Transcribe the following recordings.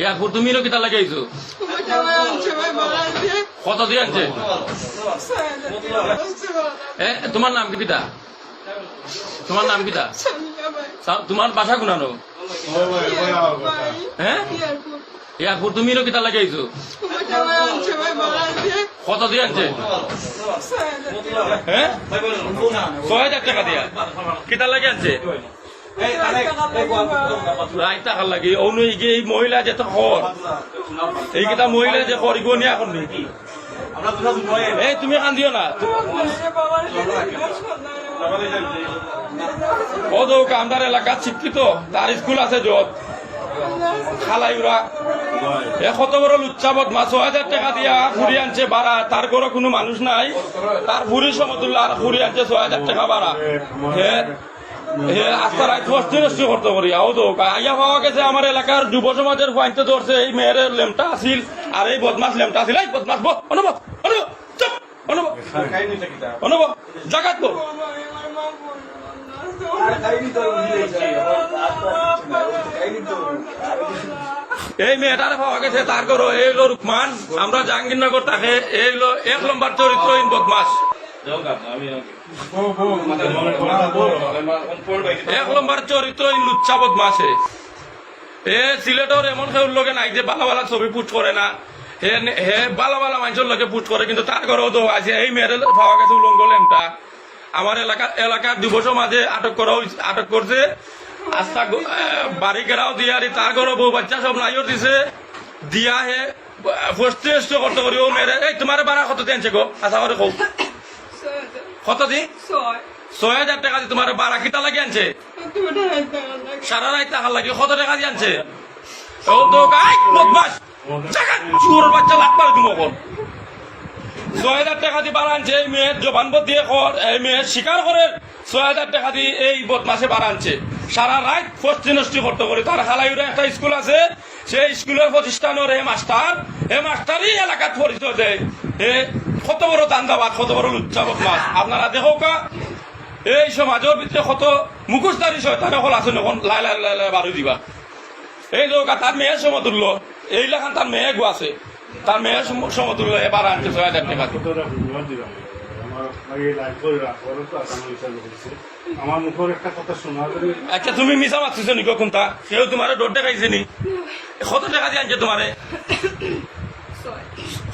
ইয়ারপুর তুমি কিতা লাগাইছো কত দিয়ে আনছে? তোমার নাম কি পিতা? তোমার নাম সা- তোমার বাসা কোনানো? হ্যাঁ? ইয়ারপুর তুমি কিতা লাগাইছো কত দিয়ে আনছে? হ্যাঁ? ছয় হাজার টাকা দিয়া। কিতা লাগে আনছে? রাই লাগে অনু এই মহিলা যে তো খর এইকেইটা মহিলা যে নিয়া এই তুমি কান্দিও না। ও তো কামদার এলাকা শিক্ষিত। তার স্কুল আছে যত। খালাই উড়া এ কত বড় লুচ্চাবত মাছ ছয় হাজার টাকা দিয়া ফুরি আনছে বাড়া তার ঘরে কোনো মানুষ নাই। তার ফুরি সমতুল্লাহ আর ফুরি আনছে ছয় হাজার টাকা বাড়া হস্তি করতে তো। আইয়া পাওয়া গেছে, আমার এলাকার যুব সমাজের ধরছে, এই মেয়ের লেমটা আছিল, আর এই বদমাস লেমটা আছিল। এই বদমাস জাগাত এই মেয়েটারে পাওয়া গেছে, তার করো এই হলো রুকমান আমরা জাহাঙ্গীরনগর তাকে, এই এক নম্বর চরিত্রহীন বদমাস। এ এমন নাই যে বালা বালা না। হে হে বালা বালা কিন্তু মেয়ের আমার এলাকা এলাকার যুব সমাজে আটক করা আটক করছে। আস্থা বাড়ি ঘেরাও দিয়ে তার ঘরে বউ বাচ্চা সব নাইও দিছে। দিয়া হে ফস্তে করতে করি ও মেরে এই তোমার বাড়া কত দিনছে গো? আশা করে কৌ কত দি ছয় হাজার টাকা দিয়ে তোমার বারা কিতা লাগে আনছে? সারা রাত তাহার লাগে কত টাকা দিয়ে আনছে? ও তো গাই বদমাস! জায়গা চুর বাচ্চা লাভ তুমি এখন ছয় হাজার টাকা দিয়ে বাড়া আনছে এই মেয়ের জবানবদ দিয়ে কর এই মেয়ের স্বীকার করে ছয় হাজার টাকা দিয়ে এই বদমাসে বাড়া আনছে। সারা রাত ফস্তি নষ্টি করতে করে তার হালাইরে একটা স্কুল আছে, সেই স্কুলের প্রতিষ্ঠানের হে মাস্টার হে মাস্টারই এলাকাত পরিচয় দেয়। হে, কত বড় দান্দাবাদ কত বড় লুচ্চা বদমাস। আপনারা দেখো কা, এই সমাজের ভিতরে কত মুখোশধারী শয়তান হল আছে নখন লাই লাই লাই লাই বারু দিবা। এই লোক তার মেয়ের সমতুল্য। এই লেখান তার মেয়ে গো আছে। তার মেয়ের সম- সমতুল্য এবার আনছে ছয় হাজার টাকা। আমার মুখের একটা কথা শোনা আচ্ছা তুমি মিশা মারছিস নি কোনটা সেও তোমার ডোর দেখাইছে নি? কত টাকা দিয়ে আনছে তোমারে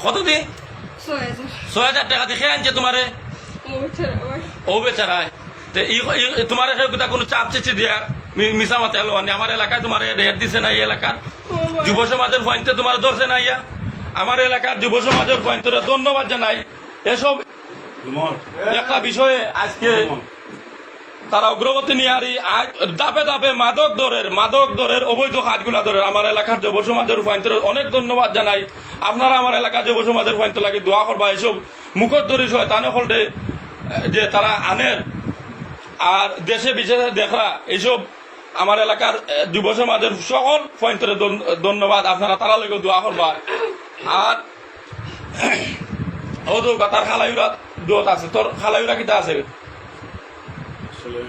কত দিয়ে? ছয় হাজার টাকা দিয়ে আনছে তোমারে ও বেচারায় তে ই- ই- তোমার কোনো চাপ চেচে দিয়া মি- মিশা মাতে এলো আমার এলাকায় তোমার রেট দিছে না এই এলাকার যুব সমাজের পয়েন্টে তোমার ধরছে না ইয়া? আমার এলাকার যুব সমাজের পয়েন্টে ধন্যবাদ জানাই। এসব একটা বিষয়ে আজকে তারা অগ্রগতি নিয়ে আর দাপে দাপে মাদক দরের মাদক দরের অবৈধ কাজগুলা ধরে আমার এলাকার যুব সমাজের পয়েন্টের অনেক ধন্যবাদ জানাই। আপনারা আমার এলাকার যুব সমাজের পয়েন্ট লাগে দোয়া করবা, এসব মুখত ধরি শয়তানে হলটে, যে তারা আনের আর দেশে বিদেশে দেখরা এইসব আমার এলাকার যুব সমাজের সকল পয়েন্টের ধন্যবাদ। আপনারা তারা লেগে দোয়া করবা। আর, ও তো তার খালাইরা দোত আছে তোর খালাইরা কিতা আছে। আসলে